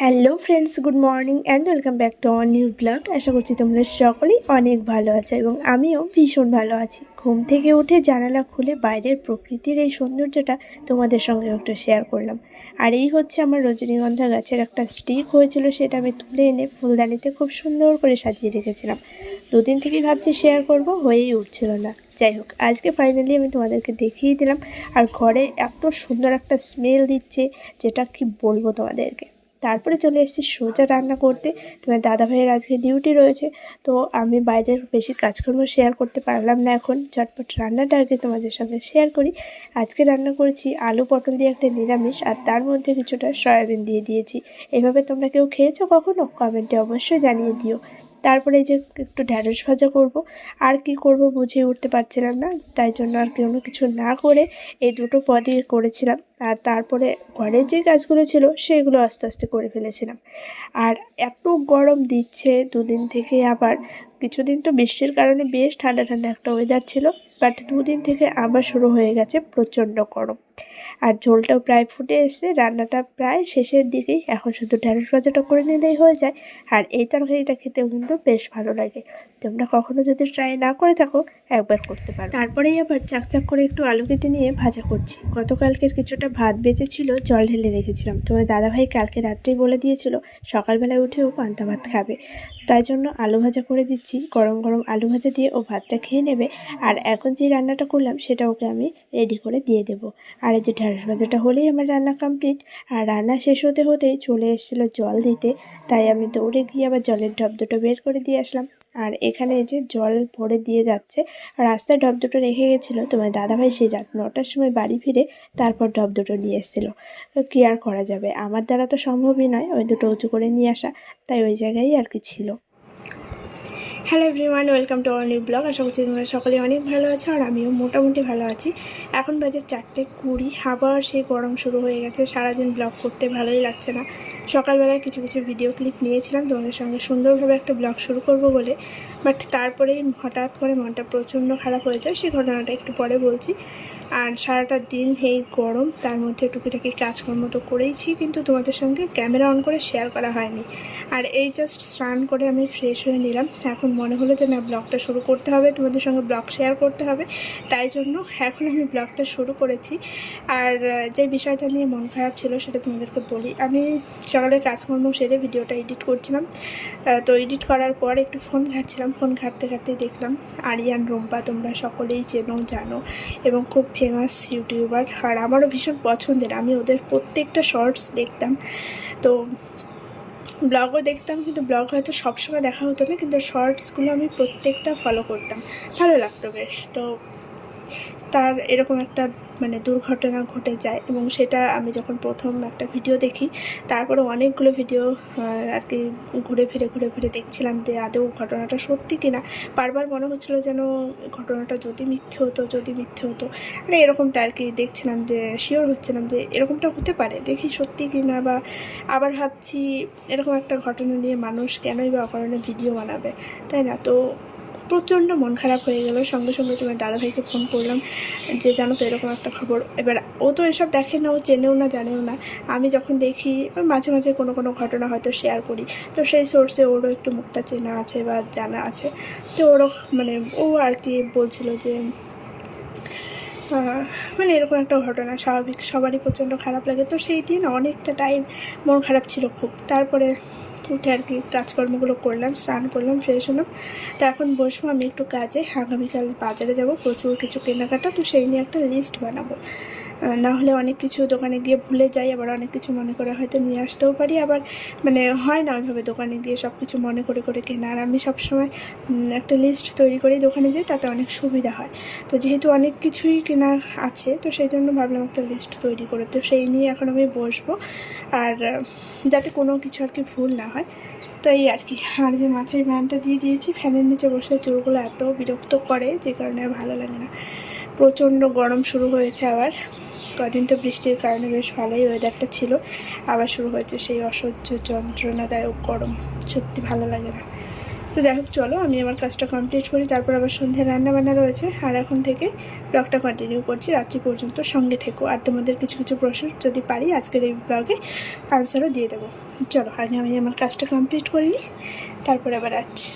Hello friends, good morning and welcome back to our new blog. আশা করছি তোমরা সকলেই অনেক ভালো আছো এবং আমিও ভীষণ ভালো আছি। ঘুম থেকে উঠে জানালা খুলে বাইরের প্রকৃতির এই সৌন্দর্যটা তোমাদের সঙ্গে একটু শেয়ার করলাম। আর এই হচ্ছে আমার রজনীগন্ধা গাছের একটা স্টিক হয়েছিল, সেটা আমি তুলে এনে ফুলদানিতে খুব সুন্দর করে সাজিয়ে রেখেছিলাম। দুদিন থেকেই ভাবছি শেয়ার করব, হয়েই উঠছিল না। যাই হোক, আজকে ফাইনালি আমি তোমাদেরকে দেখিয়ে দিলাম। আর ঘরে এত সুন্দর একটা স্মেল দিচ্ছে, যেটা কি বলব তোমাদেরকে? তারপরে চলে এসেছি সোজা রান্না করতে। তোমার দাদা ভাইয়ের আজকে ডিউটি রয়েছে। তো আমি বাইরের বেশি কাজকর্ম শেয়ার করতে পারলাম না এখন। চটপট রান্নাটা আগে তোমাদের সঙ্গে শেয়ার করি। আজকে রান্না করেছি আলু পটল দিয়ে একটা নিরামিষ আর তার মধ্যে কিছুটা সয়াবিন দিয়ে দিয়েছি। এভাবে তোমরা কেউ খেয়েছো কখনো? কমেন্টে অবশ্যই জানিয়ে দিও। তারপরে এই যে একটু ঢ্যাঁড়স ভাজা করব। আর কি করব বুঝে উঠতে পারছিলাম না, তাই জন্য আর কোনো কিছু না করে এই দুটো পদই করেছিলাম। আর তারপরে ঘরের যে কাজগুলো ছিল সেগুলো আস্তে আস্তে করে ফেলেছিলাম। আর এত গরম দিচ্ছে দুদিন থেকে আবার, কিছুদিন তো বৃষ্টির কারণে বেশ ঠান্ডা ঠান্ডা একটা ওয়েদার ছিল বাট দুদিন থেকে আবার শুরু হয়ে গেছে প্রচণ্ড গরম। আর ঝোলটাও প্রায় ফুটে এসছে, রান্নাটা প্রায় শেষের দিকেই। এখন শুধু ঢ্যাঁড়স ভাজাটা করে নিলেই হয়ে যায়। আর এই তরকারিটা খেতেও কিন্তু বেশ ভালো লাগে। তোমরা কখনো যদি ট্রাই না করে থাকো, একবার করতে পারো। তারপরেই আবার চাকচাক করে একটু আলু কেটে নিয়ে ভাজা করছি। গতকালকের কিছুটা ভাত বেঁচে ছিল, জল ঢেলে রেখেছিলাম। তোমার দাদাভাই কালকে রাত্রেই বলে দিয়েছিল, সকালবেলায় উঠেও পান্তা ভাত খাবে। তাই জন্য আলু ভাজা করে দিচ্ছি। গরম গরম আলু ভাজা দিয়ে ও ভাতটা খেয়ে নেবে। আর এখন যে রান্নাটা করলাম, সেটা ওকে আমি রেডি করে দিয়ে দেব। আর এই যে ঢ্যাঁড়স ভাজাটা হলেই আমার রান্না কমপ্লিট আর রান্না শেষ হতে হতেই চলে এসেছিল জল দিতে, তাই আমি দৌড়ে গিয়ে আবার জলের ঢপ দুটো বের করে দিয়ে আসলাম। আর এখানে যে জল ভরে দিয়ে যাচ্ছে, রাস্তায় ডব দুটো রেখে গেছিল তোমার দাদাভাই সেই রাত নটার সময় বাড়ি ফিরে তারপর ডব দুটো নিয়ে এসেছিল। কি আর করা যাবে? আমার দ্বারা তো সম্ভবই নয়, ওই দুটো উঁচু করে নিয়ে আসা, তাই ওই জায়গায় আর কি ছিল। Hello everyone welcome to new blog আশা করছি তোমরা সকলে অনেক ভালো আছো আর আমিও মোটামুটি ভালো আছি। এখন বাজে চারটে কুড়ি, আবার সেই গরম শুরু হয়ে গেছে। সারাদিন ব্লগ করতে ভালোই লাগছে না। সকালবেলায় কিছু কিছু ভিডিও ক্লিপ নিয়েছিলাম, তোমাদের সঙ্গে সুন্দরভাবে একটা ব্লগ শুরু করব বলে। বাট তারপরেই হঠাৎ করে মনটা প্রচণ্ড খারাপ হয়ে যায় সেই ঘটনাটা একটু পরে বলছি। আর সারাটা দিন এই গরম, তার মধ্যে টুকিটাকি কাজকর্ম তো করেইছি, কিন্তু তোমাদের সঙ্গে ক্যামেরা অন করে শেয়ার করা হয়নি। আর এই জাস্ট স্নান করে আমি ফ্রেশ হয়ে নিলাম। এখন মনে হলো যে না, ব্লগটা শুরু করতে হবে, তোমাদের সঙ্গে ব্লগ শেয়ার করতে হবে। তাই জন্য এখন আমি ব্লগটা শুরু করেছি। আর যে বিষয়টা নিয়ে মন খারাপ ছিল সেটা তোমাদেরকে বলি। আমি সকালে কাজকর্ম সেরে ভিডিওটা এডিট করছিলাম। তো এডিট করার পর একটু ফোন ঘাটছিলাম। ফোন ঘাটতে ঘাটতে দেখলাম, আরিয়ান, রুম্পা তোমরা সকলেই চেনো, জানো এবং খুব ফেমাস ইউটিউবার আর আমারও ভীষণ পছন্দের। আমি ওদের প্রত্যেকটা শর্টস দেখতাম। তো ব্লগও দেখতাম, কিন্তু ব্লগ হয়তো সবসময় দেখা হতো না, কিন্তু শর্টসগুলো আমি প্রত্যেকটা ফলো করতাম। ভালো লাগতো বেশ। তো তার এরকম একটা মানে দুর্ঘটনা ঘটে যায় এবং সেটা আমি যখন প্রথম একটা ভিডিও দেখি, তারপরে অনেকগুলো ভিডিও আর কি ঘুরে ফিরে ঘুরে ফিরে দেখছিলাম যে আদৌ ঘটনাটা সত্যি কিনা। বারবার মনে হচ্ছিল যেন ঘটনাটা যদি মিথ্যে হতো, যদি মিথ্যে হতো। মানে এরকমটা আর কি দেখছিলাম যে শিওর হচ্ছিলাম যে এরকমটা হতে পারে, দেখি সত্যি কিনা বা আবার ভাবছি এরকম একটা ঘটনা নিয়ে মানুষ কেনই বা অকারণে ভিডিও বানাবে, তাই না? তো প্রচণ্ড মন খারাপ হয়ে গেল। সঙ্গে সঙ্গে তোমার দাদাভাইকে ফোন করলাম যে, জানো তো, এরকম একটা খবর। এবার ও তো এসব দেখে না, ও চেনেও না, জানেও না। আমি যখন দেখি, মাঝে মাঝে কোনো কোনো ঘটনা হয়তো শেয়ার করি। তো সেই সোর্সে ওরও একটু মুখটা চেনা আছে বা জানা আছে। তো ওরও মানে ও আর কি বলছিল যে মানে এরকম একটা ঘটনা, স্বাভাবিক, সবারই প্রচণ্ড খারাপ লাগে। তো সেই দিন অনেকটা টাইম মন খারাপ ছিল খুব। তারপরে উঠে আর কি কাজকর্মগুলো করলাম, স্নান করলাম ফ্রেশ হলাম। তো এখন বসবো আমি একটু কাজে। আগামীকাল বাজারে যাব, প্রচুর কিছু কেনাকাটা, তো সেই নিয়ে একটা লিস্ট বানাবো। না হলে অনেক কিছু দোকানে গিয়ে ভুলে যাই, আবার অনেক কিছু মনে করে হয়তো নিয়ে আসতেও পারি, আবার মানে হয় না ওইভাবে দোকানে গিয়ে সব কিছু মনে করে করে কেনা। আর আমি সবসময় একটা লিস্ট তৈরি করেই দোকানে যাই তাতে অনেক সুবিধা হয়। তো যেহেতু অনেক কিছুই কেনা আছে, তো সেই জন্য ভাবলাম একটা লিস্ট তৈরি করে। তো সেই নিয়ে এখন আমি বসবো। আর যাতে কোনো কিছু আর কি ভুল না হয়। তো এই আর কি। আর যে মাথায় ফ্যানটা দিয়ে দিয়েছি ফ্যানের নিচে বসলে চুলগুলো এত বিরক্ত করে, যে কারণে ভালো লাগে না। প্রচণ্ড গরম শুরু হয়েছে আবার। কদিন তো বৃষ্টির কারণে বেশ ভালোই ওয়েদারটা ছিল। আবার শুরু হয়েছে সেই অসহ্য যন্ত্রণাদায়ক গরম। সত্যি ভালো লাগে না। তো যাই হোক, চলো, আমি আমার কাজটা কমপ্লিট করি, তারপর আবার সন্ধ্যে রান্না বান্না রয়েছে। আর এখন থেকে ব্লগটা কন্টিনিউ করছি, রাত্রি পর্যন্ত সঙ্গে থেকো। আর তোমাদের কিছু কিছু প্রশ্ন যদি পারি, আজকের এই ব্লগে আনসারও দিয়ে দেবো। চলো, আগে আমি আমার কাজটা কমপ্লিট করে নিই, তারপরে আবার আসছি।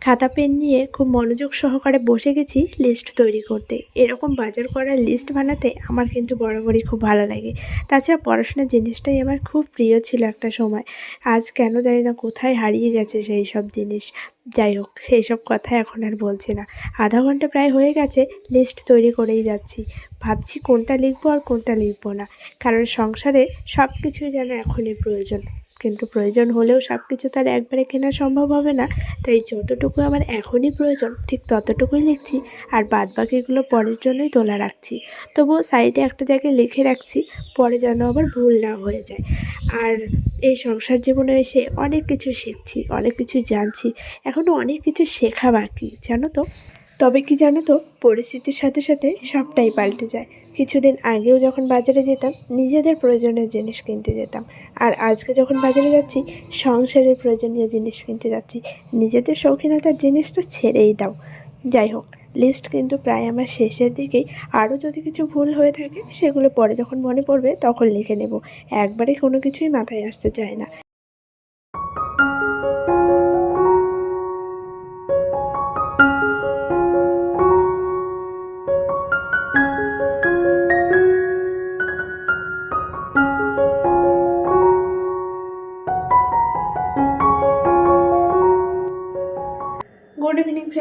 খাতা পেন নিয়ে খুব মনোযোগ সহকারে বসে গেছি লিস্ট তৈরি করতে। এরকম বাজার করার লিস্ট বানাতে আমার কিন্তু বরাবরই খুব ভালো লাগে। তাছাড়া পড়াশোনার জিনিসটাই আমার খুব প্রিয় ছিল একটা সময়। আজ কেন জানি না কোথায় হারিয়ে গেছে সেই সব জিনিস। যাই হোক, সেই সব কথা এখন আর বলছি না। আধা ঘণ্টা প্রায় হয়ে গেছে লিস্ট তৈরি করেই যাচ্ছি। ভাবছি কোনটা লিখব আর কোনটা লিখব না। কারণ সংসারে সব কিছুই যেন এখনই প্রয়োজন। কিন্তু প্রয়োজন হলেও সব কিছু তার একবারে কেনা সম্ভব হবে না। তাই যতটুকু আমার এখনই প্রয়োজন, ঠিক ততটুকুই লিখছি আর বাদ বাকিগুলো পরের জন্যই তোলা রাখছি। তবুও সাইডে একটা জায়গায় লিখে রাখছি, পরে যেন আবার ভুল না হয়ে যায়। আর এই সংসার জীবনে এসে অনেক কিছু শিখছি, অনেক কিছু জানছি এখনও অনেক কিছু শেখা বাকি, জানো তো? তবে কি জানো তো, পরিস্থিতির সাথে সাথে সবটাই পাল্টে যায়। কিছুদিন আগেও যখন বাজারে যেতাম, নিজেদের প্রয়োজনীয় জিনিস কিনতে যেতাম। আর আজকে যখন বাজারে যাচ্ছি, সংসারের প্রয়োজনীয় জিনিস কিনতে যাচ্ছি। নিজেদের শৌখিনতার জিনিস তো ছেড়েই দাও। যাই হোক লিস্ট কিন্তু প্রায় আমার শেষের দিকেই। আরও যদি কিছু ভুল হয়ে থাকে, সেগুলো পরে যখন মনে পড়বে, তখন লিখে নেব। একবারে কোনো কিছুই মাথায় আসতে চায় না।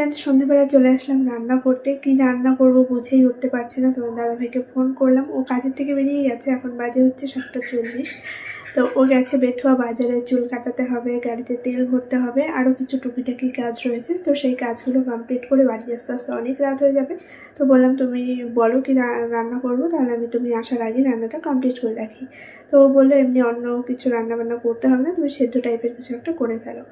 ফ্রেন্ডস সন্ধ্যেবেলা চলে আসলাম রান্না করতে। কি রান্না করব বুঝেই উঠতে পারছি না। তোমার দাদাভাইকে ফোন করলাম। ও কাজের থেকে বেরিয়ে গেছে। এখন বাজে হচ্ছে সাতটা চল্লিশ। তো ও গেছে বেথুয়া বাজারে। চুল কাটাতে হবে, গাড়িতে তেল ভরতে হবে আরও কিছু টুকিটাকি কাজ রয়েছে। তো সেই কাজগুলো কমপ্লিট করে বাড়ি আসতে আসতে অনেক রাত হয়ে যাবে। তো বললাম, তুমি বলো কি রান্না করব? তাহলে আমি তুমি আসার আগে রান্নাটা কমপ্লিট করে রাখি। তো ও বলল, এমনি অন্য কিছু রান্না বান্না করতে হবে না। তুমি সেদ্ধ টাইপের কিছু একটা করে ফেলো।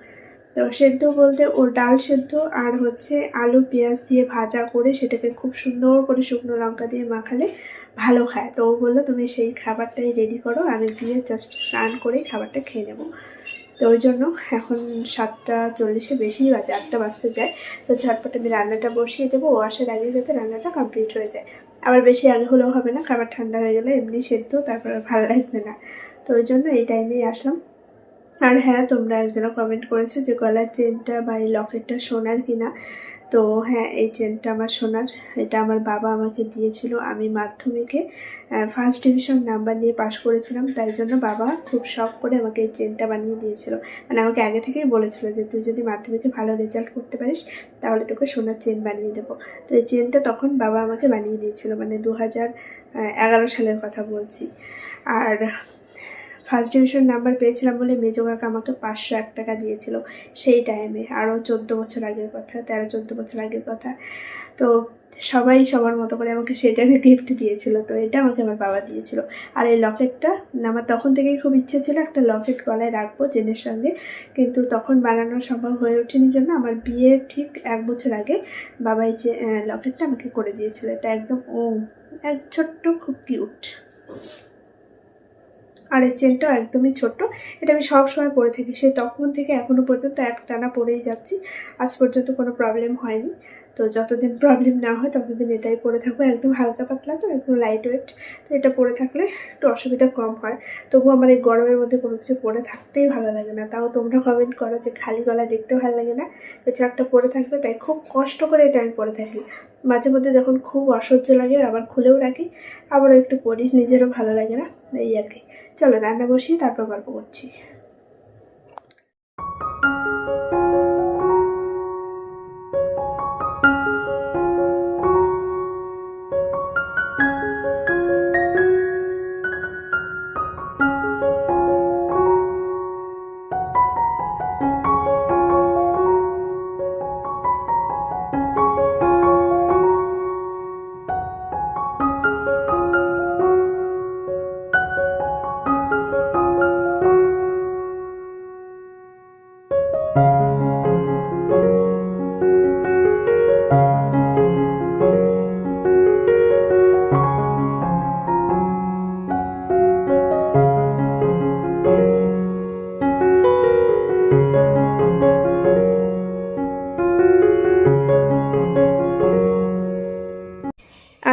তো সেদ্ধ বলতে ও ডাল সেদ্ধ আর হচ্ছে আলু, পেঁয়াজ দিয়ে ভাজা করে সেটাকে খুব সুন্দর করে শুকনো লঙ্কা দিয়ে মাখালে ভালো খায়। তো ও বলল, তুমি সেই খাবারটাই রেডি করো, আমি দিয়ে জাস্ট স্নান করেই খাবারটা খেয়ে নেব। তো ওই জন্য এখন সাতটা চল্লিশে বেশিই বাজে, আটটা বাজতে যায়। তো ঝটপট আমি রান্নাটা বসিয়ে দেবো। ও আসার আগে যাতে রান্নাটা কমপ্লিট হয়ে যায়। আবার বেশি আগে হলেও হবে না, খাবার ঠান্ডা হয়ে গেলে এমনি সেদ্ধ, তারপর ভালো লাগবে না। তো ওই জন্য এই টাইমেই আসলাম। আর হ্যাঁ তোমরা একজনও কমেন্ট করেছ যে গলার চেনটা বা এই লকেটটা সোনার কিনা। তো হ্যাঁ এই চেনটা আমার সোনার। এটা আমার বাবা আমাকে দিয়েছিল আমি মাধ্যমিকে। ফার্স্ট ডিভিশন নাম্বার নিয়ে পাশ করেছিলাম, তাই জন্য বাবা খুব শখ করে আমাকে এই চেনটা বানিয়ে দিয়েছিল। মানে আমাকে আগে থেকেই বলেছিল যে তুই যদি মাধ্যমিকে ভালো রেজাল্ট করতে পারিস, তাহলে তোকে সোনার চেন বানিয়ে দেবো। তো এই চেনটা তখন বাবা আমাকে বানিয়ে দিয়েছিল মানে দু হাজার এগারো সালের কথা বলছি। আর ফার্স্ট ডিভিশন নাম্বার পেয়েছিলাম বলে মেজো কাকা আমাকে পাঁচশো এক টাকা দিয়েছিল সেই টাইমে আরও চোদ্দ বছর আগের কথা, তেরো চোদ্দ বছর আগের কথা। তো সবাই সবার মতো করে আমাকে টাইমে গিফট দিয়েছিল। তো এটা আমাকে আমার বাবা দিয়েছিল। আর এই লকেটটা আমার তখন থেকেই খুব ইচ্ছে ছিল একটা লকেট গলায় রাখব চেনের সঙ্গে। কিন্তু তখন বানানো সম্ভব হয়ে ওঠেনি জন্য আমার বিয়ের ঠিক এক বছর আগে বাবাই যে লকেটটা আমাকে করে দিয়েছিল। এটা একদম ও এক ছোট্ট খুব কিউট আর এই চেনটাও একদমই ছোট্ট এটা আমি সব সময় পরে থাকি। সেই তখন থেকে এখনও পর্যন্ত এক টানা পরেই যাচ্ছি। আজ পর্যন্ত কোনো প্রবলেম হয়নি। তো যতদিন প্রবলেম না হয়, ততদিন এটাই পরে থাকব। একদম হালকা পাতলা তো, একদম লাইট ওয়েট তো এটা পরে থাকলে একটু অসুবিধা কম হয়। তবু আমার এই গরমের মধ্যে কোনো কিছু পরে থাকতেই ভালো লাগে না। তাও তোমরা কমেন্ট করো যে খালি গলা দেখতে ভালো লাগে না। কিছু একটা পরে থাকবে তাই খুব কষ্ট করে এটা আমি পরে থাকি। মাঝে মধ্যে যখন খুব অসহ্য লাগে, আবার খুলেও রাখি, আবারও একটু পরি, নিজেরও ভালো লাগে না। এই আর কি। চলো, রান্না বসিয়ে তারপর গল্প করছি।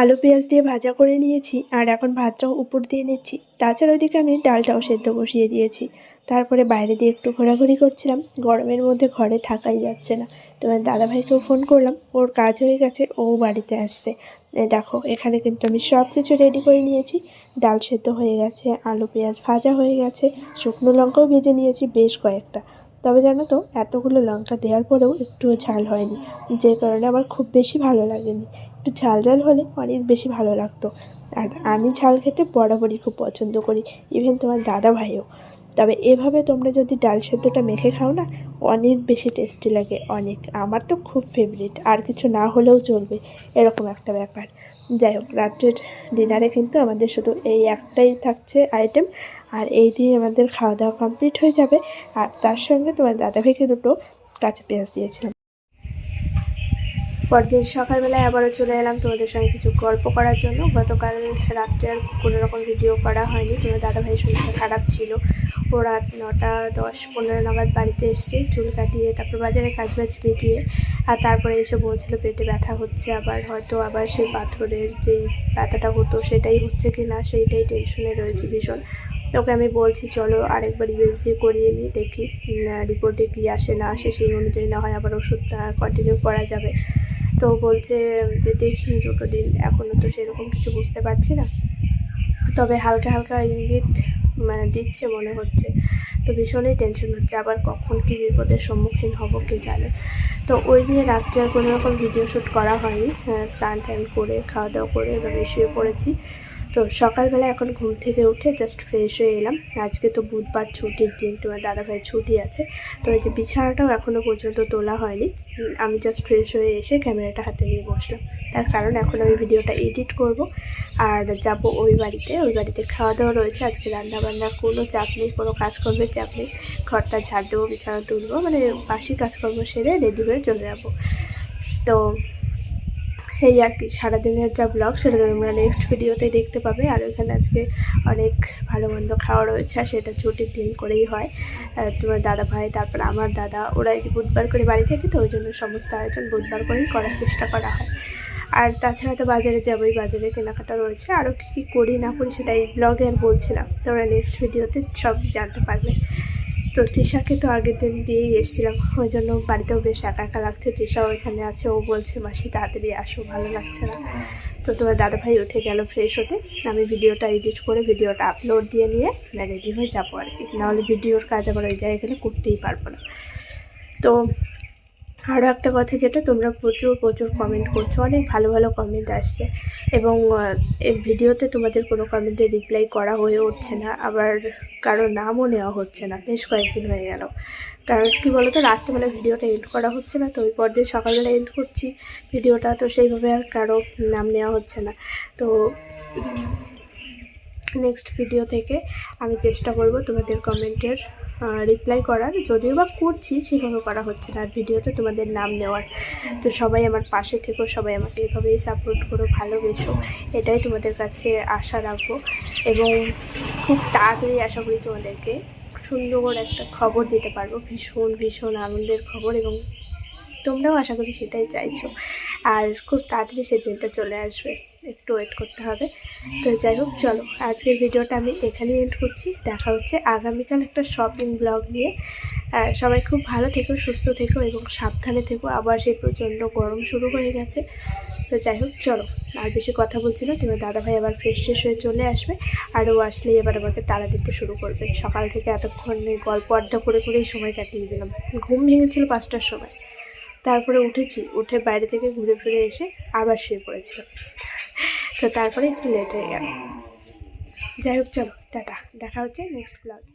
আলু পেঁয়াজ দিয়ে ভাজা করে নিয়েছি আর এখন ভাতটাও উপর দিয়ে নিচ্ছি। তাছাড়া ওইদিকে আমি ডালটাও সেদ্ধ বসিয়ে দিয়েছি। তারপরে বাইরে দিয়ে একটু ঘোরাঘুরি করছিলাম। গরমের মধ্যে ঘরে থাকাই যাচ্ছে না। তোমার দাদাভাইকেও ফোন করলাম। ওর কাজ হয়ে গেছে, ও বাড়িতে আসছে। দেখো, এখানে কিন্তু আমি সব কিছু রেডি করে নিয়েছি। ডাল সেদ্ধ হয়ে গেছে, আলু পেঁয়াজ ভাজা হয়ে গেছে, শুকনো লঙ্কাও ভেজে নিয়েছি বেশ কয়েকটা। তবে জানো তো, এতগুলো লঙ্কা দেওয়ার পরেও একটুও ঝাল হয়নি। যে কারণে আমার খুব বেশি ভালো লাগেনি। একটু ঝাল ঝাল হলে অনেক বেশি ভালো লাগতো। আর আমি ঝাল খেতে বরাবরই খুব পছন্দ করি ইভেন তোমার দাদা ভাইও। তবে এভাবে তোমরা যদি ডাল সেদ্ধটা মেখে খাও না অনেক বেশি টেস্টি লাগে অনেক। আমার তো খুব ফেভারিট আর কিছু না হলেও চলবে, এরকম একটা ব্যাপার। যাই হোক, রাত্রের ডিনারে কিন্তু আমাদের শুধু এই একটাই থাকছে আইটেম আর এই দিয়ে আমাদের খাওয়া দাওয়া কমপ্লিট হয়ে যাবে। আর তার সঙ্গে তোমার দাদা ভাইকে দুটো কাঁচা পেঁয়াজ দিয়েছিলাম। পরদিন সকালবেলায় আবারও চলে এলাম তোমাদের সঙ্গে কিছু গল্প করার জন্য। গতকাল রাত্রে আর কোনো রকম ভিডিও করা হয়নি। তোমার দাদাভাই শরীরটা খারাপ ছিল। ও রাত নটা দশ পনেরো নাগাদ বাড়িতে এসছে। চুল কাটিয়ে তারপর বাজারে কাজ বাজ মিটিয়ে আর তারপরে এসে বলছিল পেটে ব্যথা হচ্ছে। আবার হয়তো আবার সেই পাথরের যেই ব্যথাটা হতো সেটাই হচ্ছে কি না সেইটাই টেনশনে রয়েছে ভীষণ। তোকে আমি বলছি, চলো আরেকবার ইউএসজি করিয়ে নিই, দেখি রিপোর্টে কী আসে না আসে সেই অনুযায়ী না হয় আবার ওষুধটা কন্টিনিউ করা যাবে। তো বলছে যে দেখি দুটো দিন এখনও তো সেরকম কিছু বুঝতে পারছি না। তবে হালকা হালকা ইঙ্গিত মানে দিচ্ছে মনে হচ্ছে। তো ভীষণই টেনশন হচ্ছে আবার কখন কী বিপদের সম্মুখীন হব কে জানে। তো ওই নিয়ে রাত্রে আর কোনো রকম ভিডিও শ্যুট করা হয়নি। হ্যাঁ, স্নান টান করে খাওয়া দাওয়া করে এবার শুয়ে পড়েছি। তো সকালবেলা এখন ঘুম থেকে উঠে জাস্ট ফ্রেশ হয়ে এলাম। আজকে তো বুধবার ছুটির দিন, তোমার দাদাভাইয়ের ছুটি আছে। তো এই যে বিছানাটাও এখনও পর্যন্ত তোলা হয়নি। আমি জাস্ট ফ্রেশ হয়ে এসে ক্যামেরাটা হাতে নিয়ে বসলাম। তার কারণ এখন আমি ভিডিওটা এডিট করব। আর যাব ওই বাড়িতে ওই বাড়িতে খাওয়া দাওয়া রয়েছে। আজকে রান্নাবান্না কোনো চাপ নেই, কোনো কাজকর্মের চাপ নেই। ঘরটা ঝাড় দেবো, বিছানা তুলবো মানে বাসি কাজকর্ম সেরে রেডি হয়ে চলে যাব। তো এই আর কি, সারাদিনের যা ব্লগ সেটা তোমরা নেক্সট ভিডিওতে দেখতে পাবে। আর ওইখানে আজকে অনেক ভালো মন্দ খাওয়া রয়েছে, আর সেটা ছুটির দিন করেই হয়। তোমার দাদা ভাই তারপর আমার দাদা, ওরা যে বুধবার করে বাড়ি থাকে তো, ওই জন্য সমস্ত আয়োজন বুধবার করেই করার চেষ্টা করা হয়। আর তাছাড়া তো বাজারে যাবোই, বাজারে কেনাকাটা রয়েছে। আরও কী কী করি না করি সেটা এই ব্লগে আর বলছিলাম তোমরা নেক্সট ভিডিওতে সব জানতে পারবে। তো তৃষাকে তো আগের দিন দিয়েই এসেছিলাম। ওই জন্য বাড়িতেও বেশ একা একা লাগছে। তৃষাও এখানে আছে। ও বলছে, মাসি, তাড়াতাড়ি আসো, ভালো লাগছে না। তো তোমার দাদাভাই উঠে গেল ফ্রেশ হতে। আমি ভিডিওটা এডিট করে ভিডিওটা আপলোড দিয়ে নিয়ে রেডি হয়ে যাব আর কি। নাহলে ভিডিওর কাজ আবার ওই জায়গায় গেলে করতেই পারব না। তো আরও একটা কথা যেটা তোমরা প্রচুর প্রচুর কমেন্ট করছ। অনেক ভালো ভালো কমেন্ট আসছে। এবং ভিডিওতে তোমাদের কোনো কমেন্টে রিপ্লাই করা হয়ে উঠছে না। আবার কারও নামও নেওয়া হচ্ছে না। বেশ কয়েকদিন হয়ে গেল। কারণ কী বলতো, রাত্রেবেলা ভিডিওটা এন্ড করা হচ্ছে না। তো ওই পরদিন সকালবেলা এন্ড করছি ভিডিওটা। তো সেইভাবে আর কারও নাম নেওয়া হচ্ছে না। তো নেক্সট ভিডিও থেকে আমি চেষ্টা করব তোমাদের কমেন্টের রিপ্লাই করার। যদিও বা করছি, সেভাবে করা হচ্ছে না। ভিডিওতে তোমাদের নাম নেওয়ার। তো সবাই আমার পাশে থেকো, সবাই আমাকে এভাবেই সাপোর্ট করো, ভালোবেসো। এটাই তোমাদের কাছে আশা রাখব। এবং খুব তাড়াতাড়ি আশা করি তোমাদেরকে সুন্দর একটা খবর দিতে পারব। ভীষণ ভীষণ আনন্দের খবর এবং তোমরাও আশা করি সেটাই চাইছো। আর খুব তাড়াতাড়ি সেই দিনটা চলে আসবে। একটু ওয়েট করতে হবে। তো যাই হোক চলো আজকের ভিডিওটা আমি এখানেই এন্ড করছি। দেখা হচ্ছে আগামীকাল একটা শপিং ব্লগ নিয়ে। আর সবাই খুব ভালো থেকো সুস্থ থেকো এবং সাবধানে থেকো। আবার সেই প্রচণ্ড গরম শুরু হয়ে গেছে। তো যাই হোক চলো আর বেশি কথা বলছি না। তোমার দাদাভাই আবার ফ্রেশ ট্রেশ হয়ে চলে আসবে। আর ও আসলেই এবার আমাকে তাড়া দিতে শুরু করবে। সকাল থেকে এতক্ষণ গল্প আড্ডা করে করেই সময় কাটিয়ে দিলাম। ঘুম ভেঙেছিল পাঁচটার সময়। তারপরে উঠেছি উঠে বাইরে থেকে ঘুরে ফিরে এসে আবার শুয়ে পড়েছিলাম। তো তারপরে একটু লেট হয়ে গেল। যাই হোক চলো টাটা। দেখা হচ্ছে নেক্সট ব্লগে